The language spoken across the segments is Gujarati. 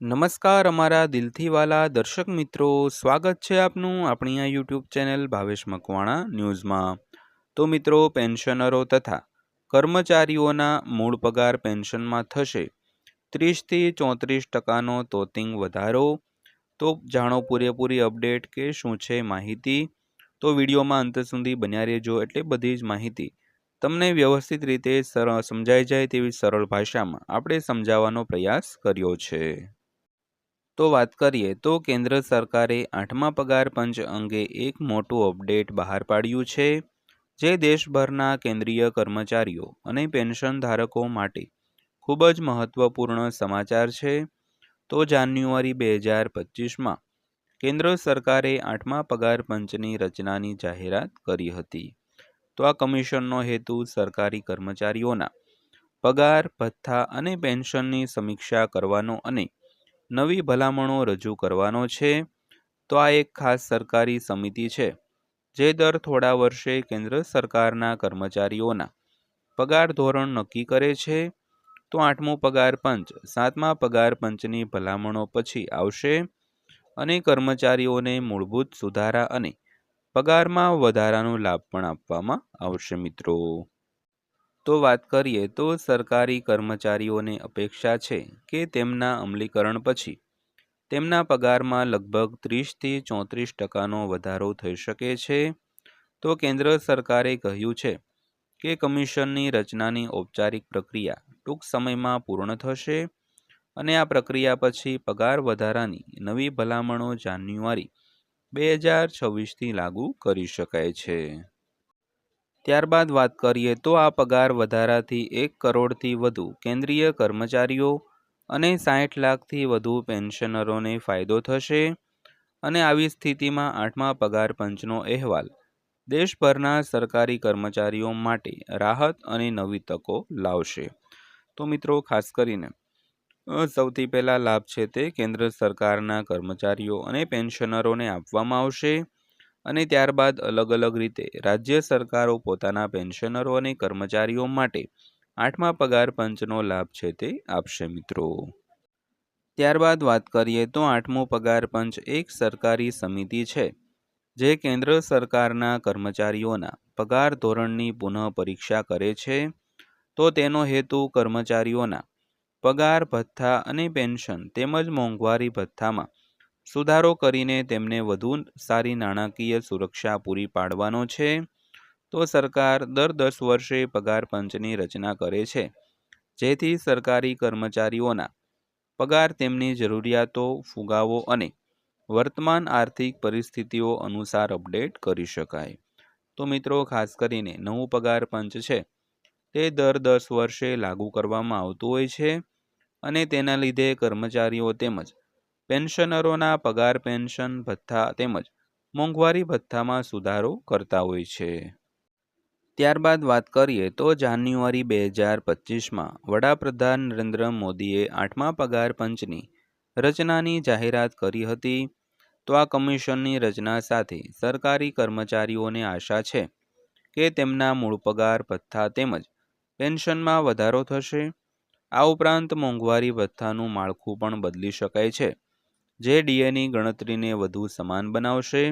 નમસ્કાર, અમારા દિલથી વાલા દર્શક મિત્રો. સ્વાગત છે આપનું આપણી આ યુટ્યુબ ચેનલ ભાવેશ મકવાણા ન્યૂઝમાં. તો મિત્રો, પેન્શનરો તથા કર્મચારીઓના મૂળ પગાર પેન્શનમાં થશે. ત્રીસથી ચોત્રીસ ટકાનો તોતિંગ વધારો. તો જાણો પૂરેપૂરી અપડેટ કે શું છે માહિતી? તો વિડીયોમાં અંત સુધી બન્યા રહેજો એટલે બધી જ માહિતી તમને વ્યવસ્થિત રીતે સમજાઈ જાય તેવી સરળ ભાષામાં આપણે સમજાવવાનો પ્રયાસ કર્યો છે. તો વાત કરીએ તો કેન્દ્ર સરકારે આઠમા પગાર પંચ અંગે એક મોટું અપડેટ બહાર પાડ્યું છે, જે દેશભરના કેન્દ્રીય કર્મચારીઓ અને પેન્શન ધારકો માટે ખૂબ જ મહત્વપૂર્ણ સમાચાર છે. તો જાન્યુઆરી બે હજાર પચીસમાં કેન્દ્ર સરકારે આઠમા પગાર પંચની રચનાની જાહેરાત કરી હતી. તો આ કમિશનનો હેતુ સરકારી કર્મચારીઓના પગાર, ભથ્થા અને પેન્શનની સમીક્ષા કરવાનો અને નવી ભલામણો રજૂ કરવાનો છે. તો આ એક ખાસ સરકારી સમિતિ છે, જે દર થોડા વર્ષે કેન્દ્ર સરકારના કર્મચારીઓના પગાર ધોરણ નક્કી કરે છે. તો આઠમું પગાર પંચ, સાતમા પગાર પંચની ભલામણો પછી આવશે અને કર્મચારીઓને મૂળભૂત સુધારા અને પગારમાં વધારાનો લાભ પણ આપવામાં આવશે મિત્રો. તો વાત કરીએ તો સરકારી કર્મચારીઓને અપેક્ષા છે કે તેમના અમલીકરણ પછી તેમના પગારમાં લગભગ ત્રીસથી ચોત્રીસ ટકાનો વધારો થઈ શકે છે. તો કેન્દ્ર સરકારે કહ્યું છે કે કમિશનની રચનાની ઔપચારિક પ્રક્રિયા ટૂંક સમયમાં પૂર્ણ થશે અને આ પ્રક્રિયા પછી પગાર વધારાની નવી ભલામણો જાન્યુઆરી બે હજાર છવ્વીસથી લાગુ કરી શકાય છે. ત્યારબાદ વાત કરીએ તો આ પગાર વધારાથી એક કરોડથી વધુ કેન્દ્રીય કર્મચારીઓ અને સાઠ લાખથી વધુ પેન્શનરોને ફાયદો થશે. અને આવી સ્થિતિમાં આઠમા પગાર પંચનો અહેવાલ. દેશભરના સરકારી કર્મચારીઓ માટે રાહત અને નવી તકો લાવશે. તો મિત્રો, ખાસ કરીને સૌથી પહેલાં લાભ છે તે કેન્દ્ર સરકારના કર્મચારીઓ અને પેન્શનરોને આપવામાં આવશે. અને ત્યારબાદ અલગ અલગ રીતે રાજ્ય સરકારો પોતાના પેન્શનરો અને કર્મચારીઓ માટે આઠમા પગાર પંચનો લાભ છે તે આપશે મિત્રો. ત્યારબાદ વાત કરીએ તો આઠમો પગાર પંચ એક સરકારી સમિતિ છે, જે કેન્દ્ર સરકારના કર્મચારીઓના પગાર ધોરણની પુનઃ પરીક્ષા કરે છે. તો તેનો હેતુ કર્મચારીઓના પગાર ભથ્થા અને પેન્શન તેમજ મોંઘવારી ભથ્થામાં સુધારો કરીને તેમને વધુ સારી નાણાકીય સુરક્ષા પૂરી પાડવાનો છે. તો સરકાર દર દસ વર્ષે પગાર પંચની રચના કરે છે. જેથી સરકારી કર્મચારીઓના પગાર, તેમની જરૂરિયાતો ફુગાવો અને વર્તમાન આર્થિક પરિસ્થિતિઓ અનુસાર અપડેટ કરી શકાય. તો મિત્રો, ખાસ કરીને નવું પગાર પંચ છે, તે દર દસ વર્ષે લાગુ કરવામાં આવતું હોય છે અને તેના લીધે કર્મચારીઓ તેમજ પેન્શનરોના પગાર, પેન્શન ભથ્થા તેમજ મોંઘવારી ભથ્થામાં સુધારો કરતા હોય છે. ત્યારબાદ વાત કરીએ તો જાન્યુઆરી બે હજાર પચીસમાં વડાપ્રધાન નરેન્દ્ર મોદીએ આઠમા પગાર પંચની રચનાની જાહેરાત કરી હતી. તો આ કમિશનની રચના સાથે સરકારી કર્મચારીઓને આશા છે કે તેમના મૂળ પગાર, ભથ્થા તેમજ પેન્શનમાં વધારો થશે. આ ઉપરાંત મોંઘવારી ભથ્થાનું માળખું પણ બદલી શકાય છે. જે ડીએની ગણતરીને વધુ સમાન બનાવશે?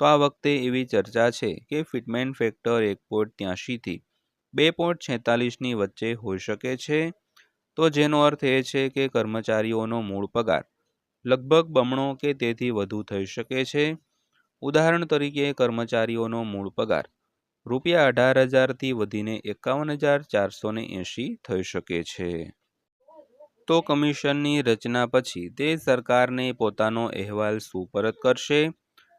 તો આ વખતે એવી ચર્ચા છે કે ફિટમેન ફેક્ટર એક પોઈન્ટ ત્યાંશીથી બે પોઈન્ટ છેતાલીસની વચ્ચે હોઈ શકે છે. તો જેનો અર્થ એ છે કે કર્મચારીઓનો મૂળ પગાર લગભગ બમણો કે તેથી વધુ થઈ શકે છે. ઉદાહરણ તરીકે કર્મચારીઓનો મૂળ પગાર રૂપિયા અઢાર હજારથી વધીને એકાવન હજાર ચારસો એંશી થઈ શકે છે. તો કમિશનની રચના પછી તે સરકારને પોતાનો અહેવાલ સુપરત કરશે.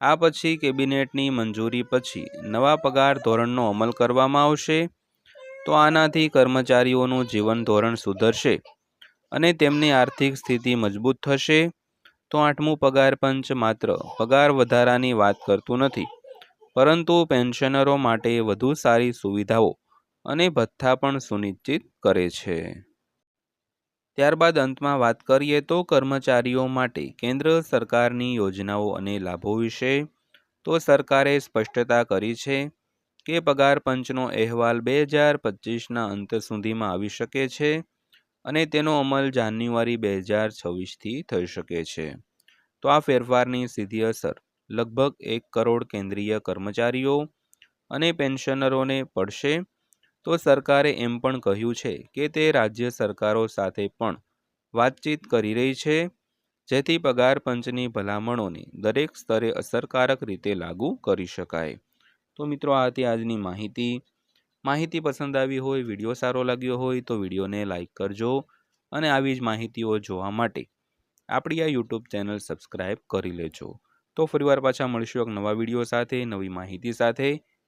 આ પછી કેબિનેટની મંજૂરી પછી નવા પગાર ધોરણનો અમલ કરવામાં આવશે. તો આનાથી કર્મચારીઓનું જીવન ધોરણ સુધરશે અને તેમની આર્થિક સ્થિતિ મજબૂત થશે. તો આઠમું પગાર પંચ માત્ર પગાર વધારાની વાત કરતું નથી, પરંતુ પેન્શનરો માટે વધુ સારી સુવિધાઓ અને ભથ્થા પણ સુનિશ્ચિત કરે છે. ત્યારબાદ અંતમાં વાત કરીએ તો કર્મચારીઓ માટે કેન્દ્ર સરકારની યોજનાઓ અને લાભો વિશે. તો સરકારે સ્પષ્ટતા કરી છે કે પગાર પંચનો અહેવાલ બે હજાર પચીસના અંત સુધીમાં આવી શકે છે અને તેનો અમલ જાન્યુઆરી બે હજાર છવ્વીસથી થઈ શકે છે. તો આ ફેરફારની સીધી અસર લગભગ એક કરોડ કેન્દ્રીય કર્મચારીઓ અને પેન્શનરોને પડશે. તો સરકારે એમ પણ કહ્યું છે કે તે રાજ્ય સરકારો સાથે પણ વાતચીત કરી રહી છે, જેથી પગાર પંચની ભલામણોને દરેક સ્તરે અસરકારક રીતે લાગુ કરી શકાય. તો મિત્રો, આ હતી આજની માહિતી. માહિતી પસંદ આવી હોય, વીડિયો સારો લાગ્યો હોય, તો વિડીયોને લાઇક કરજો અને આવી જ માહિતીઓ જોવા માટે આપણી આ યુટ્યુબ ચેનલ સબસ્ક્રાઈબ કરી લેજો. તો ફરીવાર પાછા મળીશું એક નવા વીડિયો સાથે, નવી માહિતી સાથે.